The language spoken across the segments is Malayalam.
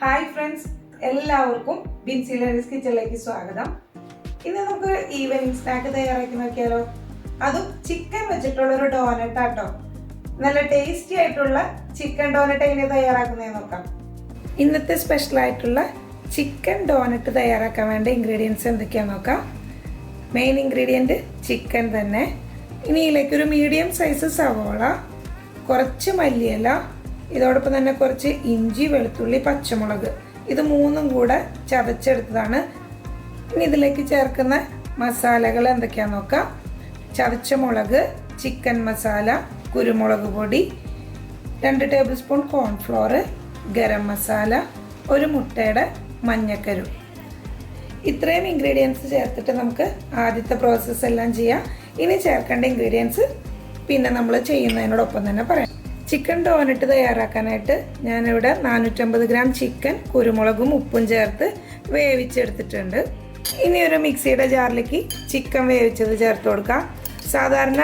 ഹായ് ഫ്രണ്ട്സ് എല്ലാവർക്കും ബിൻസിലറീസ് കിച്ചണിലേക്ക് സ്വാഗതം. ഇന്ന് നമുക്ക് ഈവനിങ് സ്നാക്ക് തയ്യാറാക്കി നോക്കിയാലോ അതും ചിക്കൻ വെച്ചിട്ടുള്ള ഒരു ഡോനട്ട് ആട്ടോ. നല്ല ടേസ്റ്റി ആയിട്ടുള്ള ചിക്കൻ ഡോനട്ട് എങ്ങനെ തയ്യാറാക്കുന്നത് നോക്കാം. ഇന്നത്തെ സ്പെഷ്യൽ ആയിട്ടുള്ള ചിക്കൻ ഡോനട്ട് തയ്യാറാക്കാൻ വേണ്ട ഇൻഗ്രീഡിയൻസ് എന്തൊക്കെയാണെന്ന് നോക്കാം. മെയിൻ ഇൻഗ്രീഡിയന്റ് ചിക്കൻ തന്നെ. ഇനി ഇതിലേക്ക് ഒരു മീഡിയം സൈസ് സവോള കുറച്ച് മല്ലിയില ഇതോടൊപ്പം തന്നെ കുറച്ച് ഇഞ്ചി വെളുത്തുള്ളി പച്ചമുളക്. ഇത് മൂന്നും കൂടെ ചതച്ചെടുത്തതാണ്. ഇനി ഇതിലേക്ക് ചേർക്കുന്ന മസാലകൾ എന്തൊക്കെയാണെന്ന് നോക്കാം. ചതച്ച മുളക് ചിക്കൻ മസാല കുരുമുളക് പൊടി രണ്ട് tablespoon cornflour garam masala ഒരു മുട്ടയുടെ മഞ്ഞക്കരു. ഇത്രയും ഇൻഗ്രീഡിയൻസ് ചേർത്തിട്ട് നമുക്ക് ആദ്യത്തെ പ്രോസസ്സ് എല്ലാം ചെയ്യാം. ഇനി ചേർക്കേണ്ട ഇൻഗ്രീഡിയൻസ് പിന്നെ നമ്മൾ ചെയ്യുന്നതിനോടൊപ്പം തന്നെ പറയാം. ചിക്കൻ ഡോനറ്റ് തയ്യാറാക്കാനായിട്ട് ഞാനിവിടെ നാനൂറ്റമ്പത് ഗ്രാം ചിക്കൻ കുരുമുളകും ഉപ്പും ചേർത്ത് വേവിച്ചെടുത്തിട്ടുണ്ട്. ഇനി ഒരു മിക്സിയുടെ ജാറിലേക്ക് ചിക്കൻ വേവിച്ചത് ചേർത്ത് കൊടുക്കാം. സാധാരണ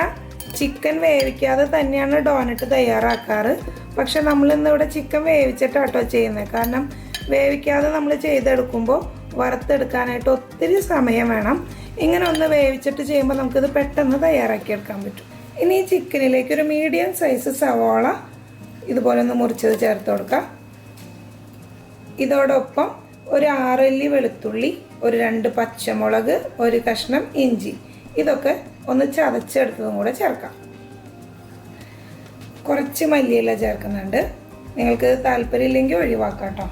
ചിക്കൻ വേവിക്കാതെ തന്നെയാണ് ഡോനറ്റ് തയ്യാറാക്കാറ്. പക്ഷെ നമ്മളിന്ന് ഇവിടെ ചിക്കൻ വേവിച്ചിട്ടാട്ടോ ചെയ്യുന്നത്. കാരണം വേവിക്കാതെ നമ്മൾ ചെയ്തെടുക്കുമ്പോൾ വറുത്തെടുക്കാനായിട്ട് ഒത്തിരി സമയം വേണം. ഇങ്ങനെ ഒന്ന് വേവിച്ചിട്ട് ചെയ്യുമ്പോൾ നമുക്കിത് പെട്ടെന്ന് തയ്യാറാക്കിയെടുക്കാൻ പറ്റും. ഇനി ഈ ചിക്കനിലേക്ക് ഒരു മീഡിയം സൈസ് സവാള ഇതുപോലെ ഒന്ന് മുറിച്ചത് ചേർത്ത് കൊടുക്കാം. ഇതോടൊപ്പം ഒരു ആറല്ലി വെളുത്തുള്ളി ഒരു രണ്ട് പച്ചമുളക് ഒരു കഷ്ണം ഇഞ്ചി ഇതൊക്കെ ഒന്ന് ചതച്ചെടുത്തതും കൂടെ ചേർക്കാം. കുറച്ച് മല്ലിയില ചേർക്കുന്നുണ്ട്. നിങ്ങൾക്ക് താല്പര്യമില്ലെങ്കിൽ ഒഴിവാക്കാം കേട്ടോ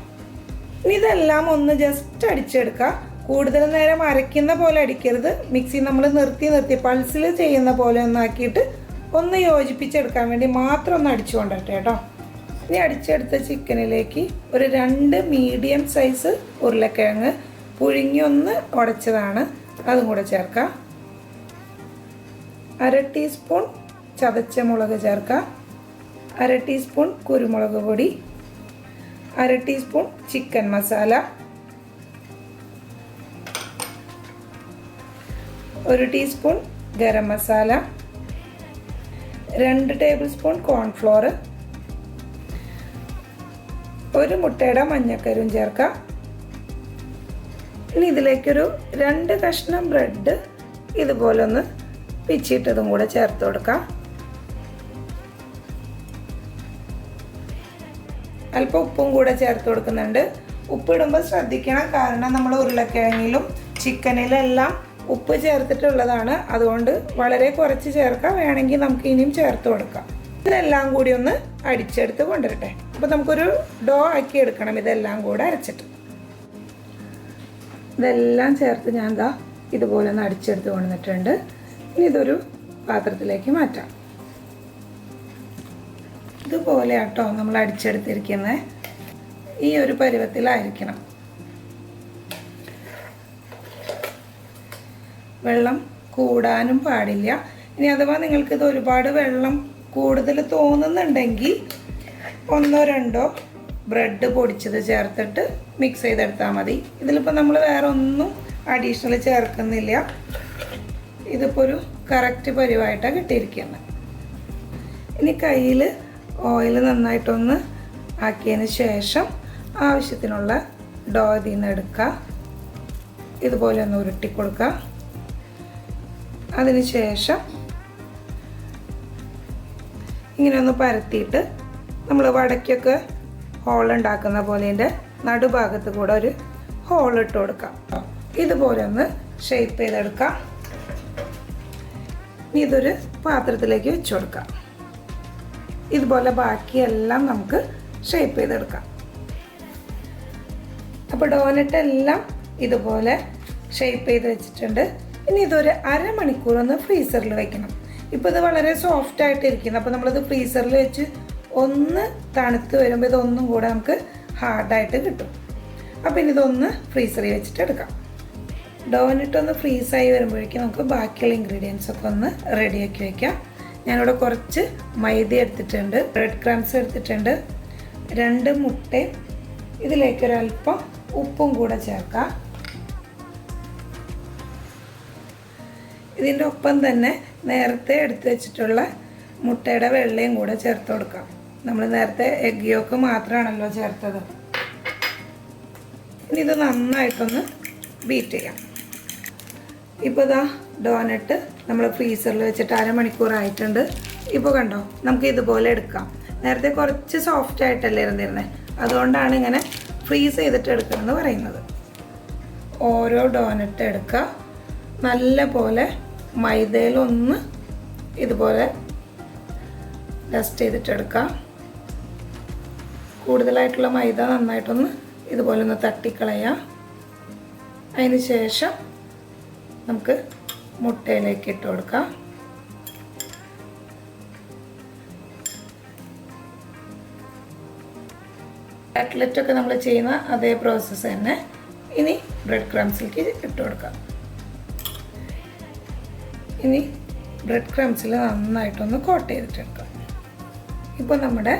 ഇനി ഇതെല്ലാം ഒന്ന് ജസ്റ്റ് അടിച്ചെടുക്കുക. കൂടുതൽ നേരം അരയ്ക്കുന്ന പോലെ അടിക്കരുത്. മിക്സി നമ്മൾ നിർത്തി നിർത്തി പൾസിൽ ചെയ്യുന്ന പോലെ ഒന്ന് ആക്കിയിട്ട് ഒന്ന് യോജിപ്പിച്ചെടുക്കാൻ വേണ്ടി മാത്രം ഒന്ന് അടിച്ചു കൊണ്ടിട്ടെ കേട്ടോ. ഇനി അടിച്ചെടുത്ത ചിക്കനിലേക്ക് ഒരു രണ്ട് മീഡിയം സൈസ് ഉരുളക്കിഴങ്ങ് പുഴുങ്ങി ഒന്ന് ഉടച്ചതാണ്. അതും കൂടെ ചേർക്കാം. അര ടീസ്പൂൺ ചതച്ച മുളക് ചേർക്കാം. അര ടീസ്പൂൺ കുരുമുളക് പൊടി. അര ടീസ്പൂൺ ചിക്കൻ മസാല. ഒരു ടീസ്പൂൺ ഗരം മസാല. രണ്ട് ടേബിൾ സ്പൂൺ കോൺഫ്ലോർ ഒരു മുട്ടയുടെ മഞ്ഞക്കരും ചേർക്കാം. ഇനി ഇതിലേക്കൊരു രണ്ട് കഷ്ണം ബ്രെഡ് ഇതുപോലെ ഒന്ന് പിച്ചിട്ടതും കൂടെ ചേർത്ത് കൊടുക്കാം. അല്പം ഉപ്പും കൂടെ ചേർത്ത് കൊടുക്കുന്നുണ്ട്. ഉപ്പിടുമ്പോൾ ശ്രദ്ധിക്കണം കാരണം നമ്മൾ ഉരുളക്കിഴങ്ങിലും ചിക്കനിലും എല്ലാം ഉപ്പ് ചേർത്തിട്ടുള്ളതാണ്. അതുകൊണ്ട് വളരെ കുറച്ച് ചേർക്കാം. വേണമെങ്കിൽ നമുക്ക് ഇനിയും ചേർത്ത് കൊടുക്കാം. ഇതെല്ലാം കൂടി ഒന്ന് അടിച്ചെടുത്ത് കൊണ്ടുവരട്ടെ. അപ്പോൾ നമുക്കൊരു ഡോ ആക്കി എടുക്കണം. ഇതെല്ലാം കൂടെ അരച്ചിട്ട്. ഇതെല്ലാം ചേർത്ത് ഞാൻ എന്താ ഇതുപോലെ ഒന്ന് അടിച്ചെടുത്ത് കൊണ്ടുവന്നിട്ടുണ്ട്. ഇനി ഇതൊരു പാത്രത്തിലേക്ക് മാറ്റാം. ഇതുപോലെ കേട്ടോ നമ്മൾ അടിച്ചെടുത്തിരിക്കുന്നത്. ഈ ഒരു പരുവത്തിലായിരിക്കണം. വെള്ളം കൂടാനും പാടില്ല. ഇനി അഥവാ നിങ്ങൾക്കിത് ഒരുപാട് വെള്ളം കൂടുതൽ തോന്നുന്നുണ്ടെങ്കിൽ ഒന്നോ രണ്ടോ ബ്രെഡ് പൊടിച്ചത് ചേർത്തിട്ട് മിക്സ് ചെയ്തെടുത്താൽ മതി. ഇതിലിപ്പോൾ നമ്മൾ വേറെ ഒന്നും അഡീഷണൽ ചേർക്കുന്നില്ല. ഇതിപ്പോൾ ഒരു കറക്റ്റ് പരിവായിട്ടാണ് കിട്ടിയിരിക്കുന്നത്. ഇനി കയ്യിൽ ഓയിൽ നന്നായിട്ടൊന്ന് ആക്കിയതിന് ശേഷം ആവശ്യത്തിനുള്ള ഡോ ഇതിൽ നിന്ന് എടുക്കുക ഇതുപോലെ ഒന്ന് ഉരുട്ടി കൊടുക്കുക അതിന് ശേഷം ഇങ്ങനെ ഒന്ന് പരത്തിയിട്ട് നമ്മൾ വടക്കൊക്കെ ഹോൾ ഉണ്ടാക്കുന്ന പോലെ ഇതിന്റെ നടുഭാഗത്ത് കൂടെ ഒരു ഹോൾ ഇട്ട് കൊടുക്കാം. ഇതുപോലെ ഒന്ന് ഷേപ്പ് ചെയ്തെടുക്കാം. ഇനി ഇതൊരു പാത്രത്തിലേക്ക് വെച്ച് കൊടുക്കാം. ഇതുപോലെ ബാക്കിയെല്ലാം നമുക്ക് ഷേപ്പ് ചെയ്തെടുക്കാം. അപ്പോൾ ഡോനറ്റ് എല്ലാം ഇതുപോലെ ഷേപ്പ് ചെയ്ത് വെച്ചിട്ടുണ്ട്. ഇനി ഇതൊരു അരമണിക്കൂർ ഒന്ന് ഫ്രീസറിൽ വെക്കണം. ഇപ്പോൾ ഇത് വളരെ സോഫ്റ്റ് ആയിട്ട് ഇരിക്കുന്നു അപ്പോൾ നമ്മളിത് ഫ്രീസറിൽ വെച്ച് ഒന്ന് തണുത്ത് വരുമ്പോൾ ഇതൊന്നും കൂടെ നമുക്ക് ഹാർഡായിട്ട് കിട്ടും. അപ്പോൾ ഇനി ഇതൊന്ന് ഫ്രീസറിൽ വെച്ചിട്ട് എടുക്കാം. ഡോനിട്ടൊന്ന് ഫ്രീസായി വരുമ്പോഴേക്കും നമുക്ക് ബാക്കിയുള്ള ഇൻഗ്രീഡിയൻസ് ഒക്കെ ഒന്ന് റെഡിയാക്കി വയ്ക്കാം ഞാനിവിടെ കുറച്ച് മൈദ എടുത്തിട്ടുണ്ട് ബ്രെഡ് ക്രംസ് എടുത്തിട്ടുണ്ട് രണ്ട് മുട്ടയും ഇതിലേക്കൊരല്പം ഉപ്പും കൂടെ ചേർക്കാം. ഇതിന്റെ ഒപ്പം തന്നെ നേരത്തെ എടുത്തു വെച്ചിട്ടുള്ള മുട്ടയുടെ വെള്ളയും കൂടെ ചേർത്ത് കൊടുക്കാം. നമ്മൾ നേരത്തെ എഗ് യോക്ക് മാത്രമാണല്ലോ ചേർത്തത്. ഇനി ഇത് നന്നായിട്ടൊന്ന് ബീറ്റ് ചെയ്യാം. ഇപ്പോൾ ഇതാ ഡോനട്ട് നമ്മൾ ഫ്രീസറിൽ വെച്ചിട്ട് അരമണിക്കൂറായിട്ടുണ്ട് ഇപ്പോൾ കണ്ടോ നമുക്ക് ഇതുപോലെ എടുക്കാം. നേരത്തെ കുറച്ച് സോഫ്റ്റ് ആയിട്ടല്ലേ ഇരുന്നിരുന്നത് അതുകൊണ്ടാണ് ഇങ്ങനെ ഫ്രീസ് ചെയ്തിട്ട് എടുക്കണമെന്ന് പറയുന്നത്. ഓരോ ഡോനട്ട് എടുക്കുക. നല്ല പോലെ മൈദയിലൊന്ന് ഇതുപോലെ ഡസ്റ്റ് ചെയ്തിട്ടെടുക്കാം. കൂടുതലായിട്ടുള്ള മൈദ നന്നായിട്ടൊന്ന് ഇതുപോലെ ഒന്ന് തട്ടിക്കളയാം. അതിന് ശേഷം നമുക്ക് മുട്ടയിലേക്ക് ഇട്ട് കൊടുക്കാം. കട്ട്ലറ്റൊക്കെ നമ്മൾ ചെയ്യുന്ന അതേ പ്രോസസ്സ് തന്നെ. ഇനി ബ്രെഡ് ക്രംസിലേക്ക് ഇട്ട് കൊടുക്കാം. ഇനി ബ്രെഡ് ക്രംസിൽ നന്നായിട്ടൊന്ന് കോട്ട് ചെയ്തിട്ടെടുക്കാം. ഇപ്പോൾ നമ്മുടെ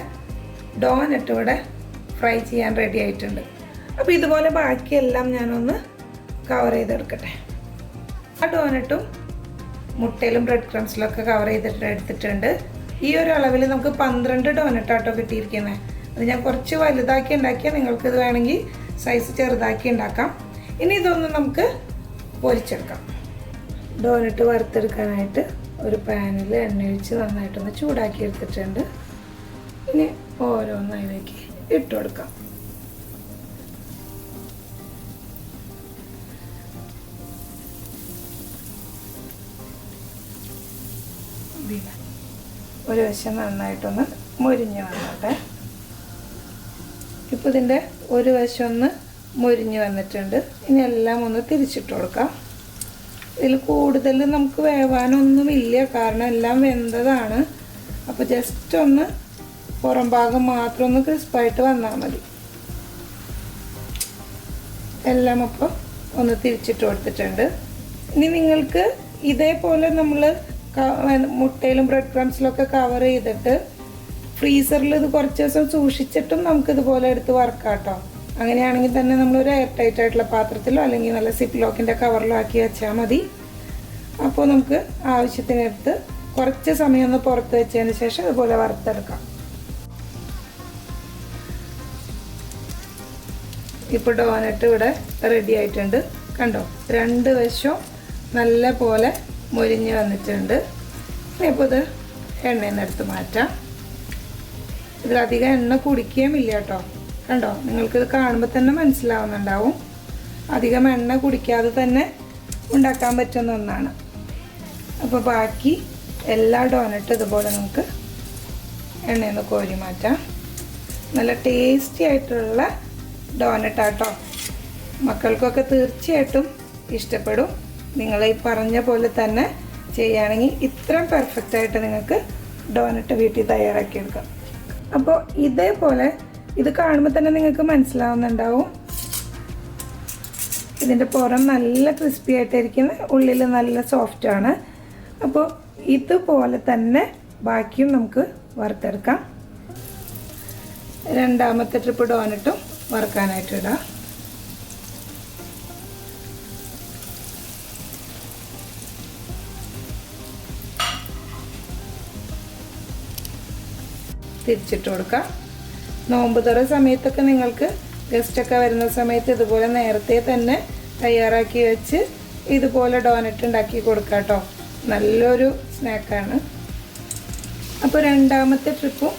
ഡോനറ്റ് ഇവിടെ ഫ്രൈ ചെയ്യാൻ റെഡി ആയിട്ടുണ്ട്. അപ്പോൾ ഇതുപോലെ ബാക്കിയെല്ലാം ഞാനൊന്ന് കവർ ചെയ്തെടുക്കട്ടെ. ആ ഡോനറ്റും മുട്ടയിലും ബ്രെഡ് ക്രംസിലൊക്കെ കവർ ചെയ്തിട്ട് എടുത്തിട്ടുണ്ട്. ഈ ഒരു അളവിൽ നമുക്ക് പന്ത്രണ്ട് ഡോനറ്റ് ആട്ടോ കിട്ടിയിരിക്കുന്നത് അത് ഞാൻ കുറച്ച് വലുതാക്കി ഉണ്ടാക്കിയാൽ നിങ്ങൾക്ക് ഇത് വേണമെങ്കിൽ സൈസ് ചെറുതാക്കി ഉണ്ടാക്കാം. ഇനി ഇതൊന്ന് നമുക്ക് പൊരിച്ചെടുക്കാം. ഡോനറ്റ് വറുത്തെടുക്കാനായിട്ട് ഒരു പാനിൽ എണ്ണ ഒഴിച്ച് നന്നായിട്ടൊന്ന് ചൂടാക്കി എടുത്തിട്ടുണ്ട്. ഇനി ഓരോന്ന് അതിലേക്ക് ഇട്ട് കൊടുക്കാം. ഒരു വശം നന്നായിട്ടൊന്ന് മുരിഞ്ഞ് വന്നോട്ടെ. ഇപ്പോൾ ഇതിന്റെ ഒരു വശം ഒന്ന് മുരിഞ്ഞ് വന്നിട്ടുണ്ട്. ഇനി എല്ലാം ഒന്ന് തിരിച്ചിട്ട് കൊടുക്കാം. ഇതിൽ കൂടുതൽ നമുക്ക് വേവാനൊന്നുമില്ല കാരണം എല്ലാം വെന്തതാണ്. അപ്പോൾ ജസ്റ്റ് ഒന്ന് പുറം ഭാഗം മാത്രം ഒന്ന് ക്രിസ്പായിട്ട് വന്നാൽ മതി. എല്ലാം അപ്പോൾ ഒന്ന് തിരിച്ചിട്ട് കൊടുത്തിട്ടുണ്ട്. ഇനി നിങ്ങൾക്ക് ഇതേപോലെ നമ്മൾ മുട്ടയിലും ബ്രെഡ് ക്രംസിലൊക്കെ കവർ ചെയ്തിട്ട് ഫ്രീസറിൽ ഇത് കുറച്ച് ദിവസം സൂക്ഷിച്ചിട്ടും നമുക്കിതുപോലെ എടുത്ത് വറക്കാം കേട്ടോ അങ്ങനെയാണെങ്കിൽ തന്നെ നമ്മൾ ഒരു എയർ ടൈറ്റ് ആയിട്ടുള്ള പാത്രത്തിലോ അല്ലെങ്കിൽ നല്ല സിപ്പ് ലോക്കിന്റെ കവറിലോ ആക്കി വെച്ചാൽ മതി. അപ്പോൾ നമുക്ക് ആവശ്യത്തിനെടുത്ത് കുറച്ച് സമയം ഒന്ന് പുറത്ത് വെച്ചതിന് ശേഷം അതുപോലെ വറുത്തെടുക്കാം. ഇപ്പോൾ ഡോനട്ട് ഇവിടെ റെഡി ആയിട്ടുണ്ട്. കണ്ടോ? രണ്ട് വശവും നല്ല പോലെ മുരിഞ്ഞ് വന്നിട്ടുണ്ട്. ഇപ്പോൾ ഇത് എണ്ണയിൽ നിന്ന് എടുത്ത് മാറ്റാം. ഇതിലധികം എണ്ണ കുടിക്കുകയും ഇല്ല കേട്ടോ. കണ്ടോ? നിങ്ങൾക്കിത് കാണുമ്പോൾ തന്നെ മനസ്സിലാവുന്നുണ്ടാവും. അധികം എണ്ണ കുടിക്കാതെ തന്നെ ഉണ്ടാക്കാൻ പറ്റുന്ന ഒന്നാണ്. അപ്പോൾ ബാക്കി എല്ലാ ഡോനട്ടും ഇതുപോലെ നമുക്ക് എണ്ണയിൽ നിന്ന് കോരി മാറ്റാം. നല്ല ടേസ്റ്റി ആയിട്ടുള്ള ഡോനട്ടാട്ടോ മക്കൾക്കൊക്കെ തീർച്ചയായിട്ടും ഇഷ്ടപ്പെടും. നിങ്ങൾ ഈ പറഞ്ഞ പോലെ തന്നെ ചെയ്യുകയാണെങ്കിൽ ഇത്രയും പെർഫെക്റ്റ് ആയിട്ട് നിങ്ങൾക്ക് ഡോനട്ട് വീട്ടിൽ തയ്യാറാക്കിയെടുക്കാം അപ്പോൾ ഇതേപോലെ ഇത് കാണുമ്പോൾ തന്നെ നിങ്ങൾക്ക് മനസ്സിലാവുന്നുണ്ടാവും. ഇതിന്റെ പുറം നല്ല ക്രിസ്പി ആയിട്ടിരിക്കുന്ന ഉള്ളിൽ നല്ല സോഫ്റ്റാണ് അപ്പോൾ ഇതുപോലെ തന്നെ ബാക്കിയും നമുക്ക് വറുത്തെടുക്കാം. രണ്ടാമത്തെ ട്രിപ്പ് ഡോനട്ടും വറുക്കാനായിട്ട് ഇടാം. തിരിച്ചിട്ട് കൊടുക്കാം. നോമ്പ് തുറ സമയത്തൊക്കെ നിങ്ങൾക്ക് ഗസ്റ്റൊക്കെ വരുന്ന സമയത്ത് ഇതുപോലെ നേരത്തെ തന്നെ തയ്യാറാക്കി വെച്ച് ഇതുപോലെ ഡോനറ്റ് ഉണ്ടാക്കി കൊടുക്കാം കേട്ടോ. നല്ലൊരു സ്നാക്കാണ്. അപ്പോൾ രണ്ടാമത്തെ ട്രിപ്പും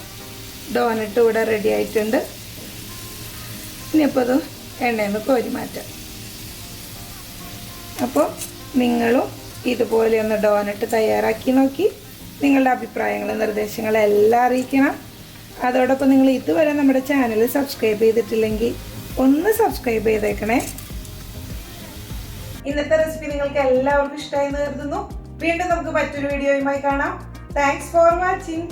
ഡോനറ്റ് ഇവിടെ റെഡി ആയിട്ടുണ്ട്. ഇനിയിപ്പോൾ അത് എണ്ണയിൽ നിന്ന് കോരി മാറ്റാം. അപ്പോൾ നിങ്ങളും ഇതുപോലെ ഒന്ന് ഡോനറ്റ് തയ്യാറാക്കി നോക്കി നിങ്ങളുടെ അഭിപ്രായങ്ങളും നിർദ്ദേശങ്ങളും എല്ലാം അറിയിക്കണം. അതോടൊപ്പം നിങ്ങൾ ഇതുവരെ നമ്മുടെ ചാനൽ സബ്സ്ക്രൈബ് ചെയ്തിട്ടില്ലെങ്കിൽ ഒന്ന് സബ്സ്ക്രൈബ് ചെയ്തേക്കണേ. ഇന്നത്തെ റെസിപ്പി നിങ്ങൾക്ക് എല്ലാവർക്കും ഇഷ്ടമായി കരുതുന്നു. വീണ്ടും നമുക്ക് മറ്റൊരു വീഡിയോയുമായി കാണാം. Thanks for watching